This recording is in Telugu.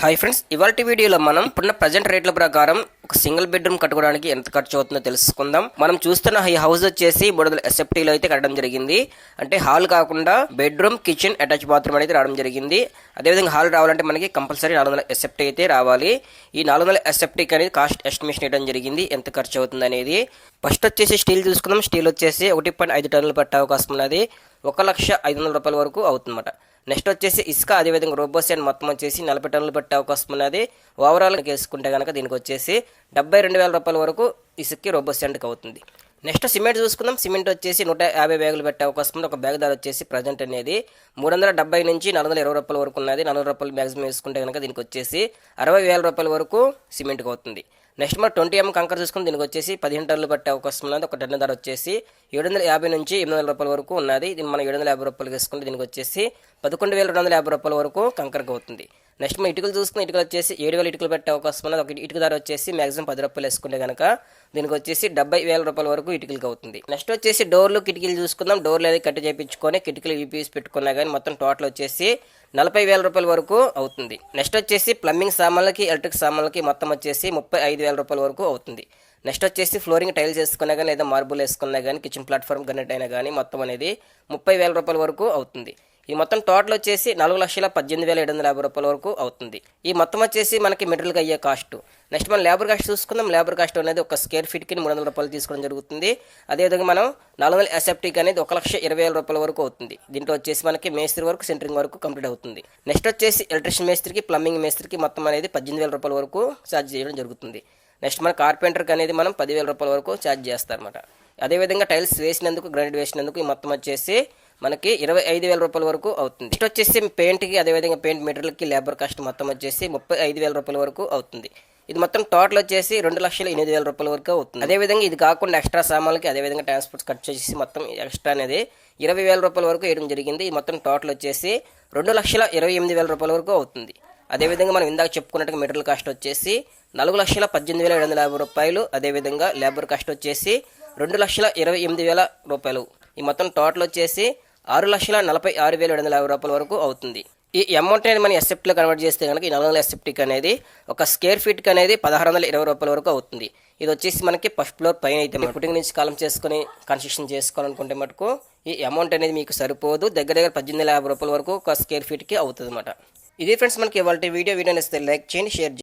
హాయ్ ఫ్రెండ్స్ ఇవాళ వీడియోలో మనం ఇప్పుడున్న ప్రజెంట్ రేట్ల ప్రకారం ఒక సింగిల్ బెడ్రూమ్ కట్టుకోవడానికి ఎంత ఖర్చు అవుతుందో తెలుసుకుందాం. మనం చూస్తున్న ఈ హౌస్ వచ్చేసి మూడు వందల ఎస్ఎఫ్టీలో అయితే కట్టడం జరిగింది. అంటే హాల్ కాకుండా బెడ్రూమ్ కిచెన్ అటాచ్ బాత్రూమ్ అనేది రావడం జరిగింది. అదేవిధంగా హాల్ రావాలంటే మనకి కంపల్సరీ నాలుగు వందల ఎస్ఎఫ్టీ అయితే రావాలి. ఈ నాలుగు వందల ఎస్ఎఫ్టీకి అనేది కాస్ట్ ఎస్టిమేషన్ ఇవ్వడం జరిగింది. ఎంత ఖర్చు అవుతుంది అనేది? ఫస్ట్ వచ్చేసి స్టీల్ చూసుకుందాం. స్టీల్ వచ్చేసి ఒకటి పాయింట్ ఐదు టన్నులు పట్టే అవకాశం ఉన్నది. ఒక లక్ష ఐదు వందల రూపాయల వరకు అవుతుందన్నమాట. నెక్స్ట్ వచ్చేసి ఇసుక అదేవిధంగా రోబోసియన్ మొత్తం వచ్చేసి నలభై టన్నులు పెట్టే అవకాశం ఉన్నది. ఓవరాల్ వేసుకుంటే కనుక దీనికి వచ్చేసి డెబ్బై రెండు వేల రూపాయల వరకు ఇసుక్కి రోబోసియంట్కి అవుతుంది. నెక్స్ట్ సిమెంట్ చూసుకుందాం. సిమెంట్ వచ్చేసి నూట యాభై బ్యాగులు పెట్టే అవకాశం ఉంది ఒక బ్యాగ్ ధర వచ్చేసి ప్రజెంట్ అనేది మూడు వందల డెబ్బై నుంచి నాలుగు వందల ఇరవై రూపాయల వరకు ఉన్నది. నాలుగు రూపాయలు మ్యాక్సిమం వేసుకుంటే కనుక దీనికి వచ్చేసి అరవై వేల రూపాయల వరకు సిమెంట్కి అవుతుంది. నెక్స్ట్ మనం ట్వంటీ ఎంఎం కంకర్ చూసుకుని దీనికి వచ్చేసి పదిహేను టన్నులు పట్టే అవకాశం ఉన్నది. ఒక టన్ను ధర వచ్చేసి ఏడు వందల యాభై నుంచి ఎనిమిది వందల రూపాయల వరకు ఉన్నది. దీన్ని మనం ఏడు వందల యాభై రూపాయలు తీసుకుంటే దీనికి వచ్చేసి పదకొండు వేల రెండు వందల యాభై రూపాయల వరకు కంకర్కి అవుతుంది. నెక్స్ట్ మనం ఇటుకలు చూసుకున్న ఇటుకలు వచ్చేసి ఏడు వేల ఇటుకలు పెట్టే అవకాశం ఉన్నది. ఒక ఇటుక ధర వచ్చేసి మాక్సిమం పది రూపాయలు వేసుకుంటే కనుక దీనికి వచ్చేసి డెబ్బై వేల రూపాయల వరకు ఇటుకలకి అవుతుంది. నెక్స్ట్ వచ్చేసి డోర్లు కిటికీలు చూసుకుందాం. డోర్లు అనేది కట్టి చేయించుకొని కిటికీలు యూపీఎస్ పెట్టుకున్నా కానీ మొత్తం టోటల్ వచ్చేసి నలభై వేల రూపాయల వరకు అవుతుంది. నెక్స్ట్ వచ్చేసి ప్లంబింగ్ సామాన్లకి ఎలక్ట్రిక్ సామాన్లకి మొత్తం వచ్చేసి ముప్పై ఐదు వేల రూపాయల వరకు అవుతుంది. నెక్స్ట్ వచ్చేసి ఫ్లోరింగ్ టైల్స్ వేసుకున్నా కానీ లేదా మార్బుల్ వేసుకున్నా కానీ కిచెన్ ప్లాట్ఫామ్ కనెక్ట్ అయినా కానీ మొత్తం అనేది ముప్పై వేల రూపాయల వరకు అవుతుంది. ఈ మొత్తం టోటల్ వచ్చేసి నాలుగు లక్షల పద్దెనిమిది వేల ఏడు వందల యాభై రూపాయల వరకు అవుతుంది. ఈ మొత్తం వచ్చేసి మనకి మెటీరియల్గా అయ్యే కాస్ట్ నెక్స్ట్ మనం లేబర్ కాస్ట్ చూసుకుందాం. లేబర్ కాస్ట్ అనేది ఒక స్క్వేర్ ఫీట్కి మూడు వందల రూపాయలు తీసుకోవడం జరుగుతుంది. అదేవిధంగా మనం నాలుగు వందల ఎస్ఎఫ్టీకి అనేది ఒక లక్ష ఇరవై వేల రూపాయల వరకు అవుతుంది. దీంట్లో వచ్చేసి మనకి మేస్త్రి వరకు సెంటరింగ్ వరకు కంప్లీట్ అవుతుంది. నెక్స్ట్ వచ్చేసి ఎలక్ట్రిషియన్ మేస్త్రికి ప్లంబింగ్ మేస్త్రికి మొత్తం అనేది పద్దెనిమిది వేల రూపాయల వరకు ఛార్జ్ చేయడం జరుగుతుంది. నెక్స్ట్ మన కార్పెంటర్కి అనేది మనం పదివేల రూపాయల వరకు ఛార్జ్ చేస్తారన్నమాట. అదేవిధంగా టైల్స్ వేసినందుకు గ్రానైట్ వేసినందుకు ఈ మొత్తం వచ్చేసి మనకి ఇరవై ఐదు వేల రూపాయల వరకు అవుతుంది. నెక్స్ట్ వచ్చేసి పెయింట్కి అదేవిధంగా పెయింట్ మెటీరియల్కి లేబర్ కాస్ట్ మొత్తం వచ్చేసి ముప్పై ఐదు వేల రూపాయల వరకు అవుతుంది. ఇది మొత్తం టోటల్ వచ్చేసి రెండు లక్షల ఎనిమిది వేల రూపాయల వరకు అవుతుంది. అదేవిధంగా ఇది కాకుండా ఎక్స్ట్రా సామాన్లకి అదేవిధంగా ట్రాన్స్పోర్ట్ ఖర్చు చేసి మొత్తం ఎక్స్ట్రా అనేది ఇరవై వేల రూపాయల వరకు వేయడం జరిగింది. ఈ మొత్తం టోటల్ వచ్చేసి రెండు లక్షల ఇరవై ఎనిమిది వేల రూపాయల వరకు అవుతుంది. అదేవిధంగా మనం ఇందాక చెప్పుకున్నట్టుగా మెటీరియల్ కాస్ట్ వచ్చేసి నాలుగు లక్షల పద్దెనిమిది వేల ఏడు వందల యాభై రూపాయలు. అదేవిధంగా లేబర్ కాస్ట్ వచ్చేసి రెండు లక్షల ఇరవై ఎనిమిది వేల రూపాయలు. ఈ మొత్తం టోటల్ వచ్చేసి ఆరు లక్షల నలభై ఆరు వేల ఏడు వందల యాభై రూపాయల వరకు అవుతుంది. ఈ అమౌంట్ అనేది మనం ఎస్ఎఫ్టీలో కన్వర్ట్ చేస్తే కనుక ఈ నాలుగు వందల ఎస్ఎఫ్టీకి అనేది ఒక స్క్వేర్ ఫీట్కి అనేది పదహారు వందల ఇరవై రూపాయల వరకు అవుతుంది. ఇది వచ్చేసి మనకి ఫస్ట్ ఫ్లోర్ పైన అయితే మన నుంచి కాలం చేసుకుని కన్స్ట్రక్షన్ చేసుకోవాలనుకుంటే మటుకు ఈ అమౌంట్ అనేది మీకు సరిపోదు. దగ్గర దగ్గర పద్దెనిమిది యాభై రూపాయల వరకు ఒక స్క్వేర్ ఫీట్కి అవుతుంది అన్నమాట. ఇది ఫ్రెండ్స్ మనకి ఇవాళ వీడియో. వీడియో నేస్తే లైక్ చేయండి షేర్ చేయండి.